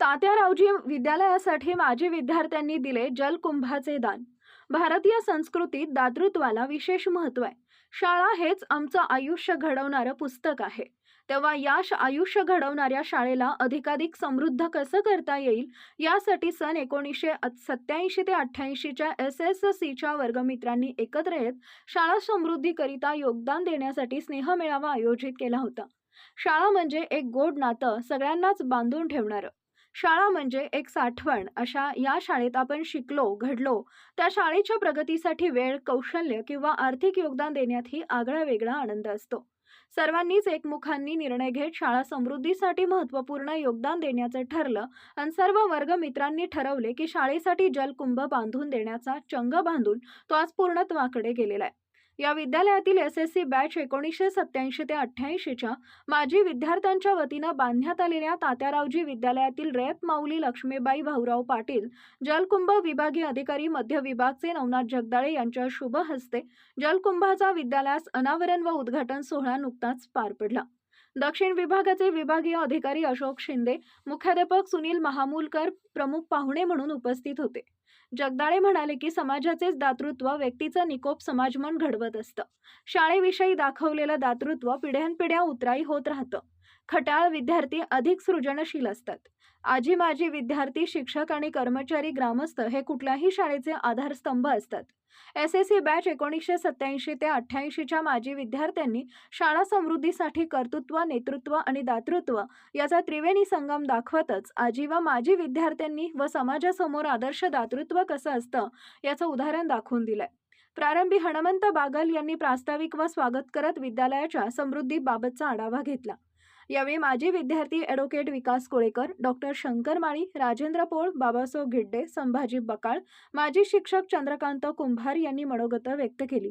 तात्यारावजी विद्यालयासाठी माजी विद्यार्थ्यांनी दिले जलकुंभाचे दान. भारतीय संस्कृतीत दातृत्वाला विशेष महत्त्व आहे. शाळा हेच आमचं आयुष्य घडवणारं पुस्तक आहे. तेव्हा या श- आयुष्य घडवणाऱ्या शाळेला अधिकाधिक समृद्ध कसं करता येईल? यासाठी सन एकोणीसशे सत्याऐंशी ते अठ्ठ्याऐंशीच्या एस एस सीच्या वर्गमित्रांनी एकत्र येत शाळा समृद्धीकरिता योगदान देण्यासाठी स्नेहमेळावा आयोजित केला होता. शाळा म्हणजे एक गोड नातं सगळ्यांनाच बांधून ठेवणारं. शाळा म्हणजे एक साठवण. अशा या शाळेत आपण शिकलो घडलो त्या शाळेच्या प्रगतीसाठी वेळ कौशल्य किंवा आर्थिक योगदान देण्यातही आगळा वेगळा आनंद असतो. सर्वांनीच एकमुखांनी निर्णय घेत शाळा समृद्धीसाठी महत्त्वपूर्ण योगदान देण्याचं ठरलं आणि सर्व वर्ग मित्रांनी ठरवले की शाळेसाठी जलकुंभ बांधून देण्याचा चंग बांधून तो आज पूर्णत्वाकडे गेलेला आहे. या विद्यालयातील एस एस सी बॅच एकोणीसशे सत्याऐंशी ते अठ्ठ्याऐंशीच्या माजी विद्यार्थ्यांच्या वतीनं बांधण्यात आलेल्या तात्यारावजी विद्यालयातील रयत माऊली लक्ष्मीबाई भाऊराव पाटील जलकुंभ विभागीय अधिकारी मध्य विभागचे नवनाथ जगदाळे यांच्या शुभ हस्ते जलकुंभाचा विद्यालयास अनावरण व उद्घाटन सोहळा नुकताच पार पडला. दक्षिण विभागाचे विभागीय अधिकारी अशोक शिंदे मुख्याध्यापक सुनील महामूलकर प्रमुख पाहुणे म्हणून उपस्थित होते. जगदाळे म्हणाले की समाजाचेच दातृत्व व्यक्तीचं निकोप समाजमन घडवत असतं. शाळेविषयी दाखवलेलं दातृत्व पिढ्यानपिढ्या उतराई होत राहतं. खटाळ विद्यार्थी अधिक सृजनशील असतात. आजी माजी विद्यार्थी शिक्षक आणि कर्मचारी ग्रामस्थ हे कुठल्याही शाळेचे आधारस्तंभ असतात. एस एस सी बॅच एकोणीसशे सत्याऐंशी ते अठ्ठ्याऐंशीच्या माजी विद्यार्थ्यांनी शाळा समृद्धीसाठी कर्तृत्व नेतृत्व आणि दातृत्व याचा त्रिवेणी संगम दाखवतच आजी व माजी विद्यार्थ्यांनी व समाजासमोर आदर्श दातृत्व कसं असतं याचं उदाहरण दाखवून दिलंय. प्रारंभी हणमंत बागल यांनी प्रास्ताविक व स्वागत करत विद्यालयाच्या समृद्धीबाबतचा आढावा घेतला. यावेळी माजी विद्यार्थी ॲडव्होकेट विकास कोळेकर डॉक्टर शंकर माळी राजेंद्र पोळ बाबासाहेब गिड्डे संभाजी बकाळ माजी शिक्षक चंद्रकांत कुंभार यांनी मनोगत व्यक्त केली.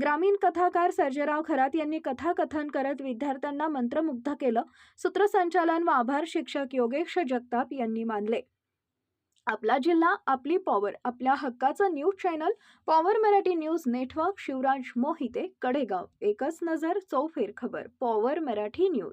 ग्रामीण कथाकार सर्जेराव खरात यांनी कथाकथन करत विद्यार्थ्यांना मंत्रमुग्ध केलं. सूत्रसंचालन व आभार शिक्षक योगेश जगताप यांनी मानले. आपला जिल्हा आपली पॉवर आपल्या हक्काचं news channel power Marathi news network Shivraj Mohite Kadegaon. एकच नजर चौफेर खबर. Power Marathi news